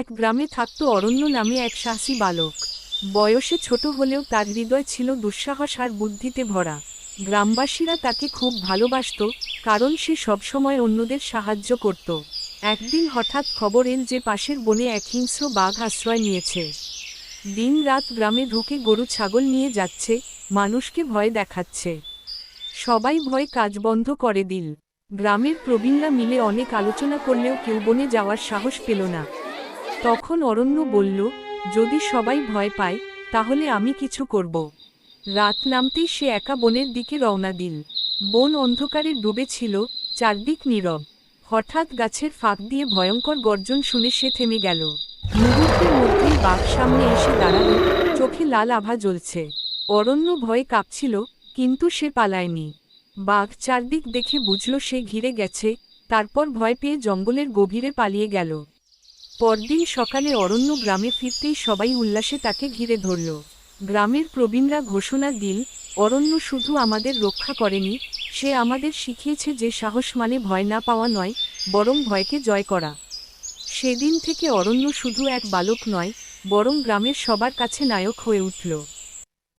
এক গ্রামে থাকত অরণ্য নামে এক সাহসী বালক। বয়সে ছোট হলেও তার হৃদয় ছিল দুঃসাহস আর বুদ্ধিতে ভরা। গ্রামবাসীরা তাকে খুব ভালোবাসত, কারণ সে সবসময় অন্যদের সাহায্য করত। একদিন হঠাৎ খবর এল যে পাশের বনে এক হিংস্র বাঘ আশ্রয় নিয়েছে। দিন রাত গ্রামে ঢুকে গরু ছাগল নিয়ে যাচ্ছে, মানুষকে ভয় দেখাচ্ছে। সবাই ভয় কাজ বন্ধ করে দিল। গ্রামের প্রবীণরা মিলে অনেক আলোচনা করলেও কেউ বনে যাওয়ার সাহস পেল না। তখন অরণ্য বলল, যদি সবাই ভয় পায়, তাহলে আমি কিছু করব। রাত নামতেই সে একা বনের দিকে রওনা দিল। বন অন্ধকারে ডুবেছিল চারদিক নীরব। হঠাৎ গাছের ফাঁক দিয়ে ভয়ঙ্কর গর্জন শুনে সে থেমে গেল। মুহূর্তের মধ্যেই বাঘ সামনে এসে দাঁড়াল, চোখে লাল আভা জ্বলছে। অরণ্য ভয়ে কাঁপছিল, কিন্তু সে পালায়নি। বাঘ চারদিক দেখে বুঝল সে ঘিরে গেছে, তারপর ভয় পেয়ে জঙ্গলের গভীরে পালিয়ে গেল। পরদিন সকালে অরণ্য গ্রামে ফিরতেই সবাই উল্লাসে তাকে ঘিরে ধরল। গ্রামের প্রবীণরা ঘোষণা দিল, অরণ্য শুধু আমাদের রক্ষা করেনি, সে আমাদের শিখিয়েছে যে সাহস মানে ভয় না পাওয়া নয়, বরং ভয়কে জয় করা। সেদিন থেকে অরণ্য শুধু এক বালক নয়, বরং গ্রামের সবার কাছে নায়ক হয়ে উঠল।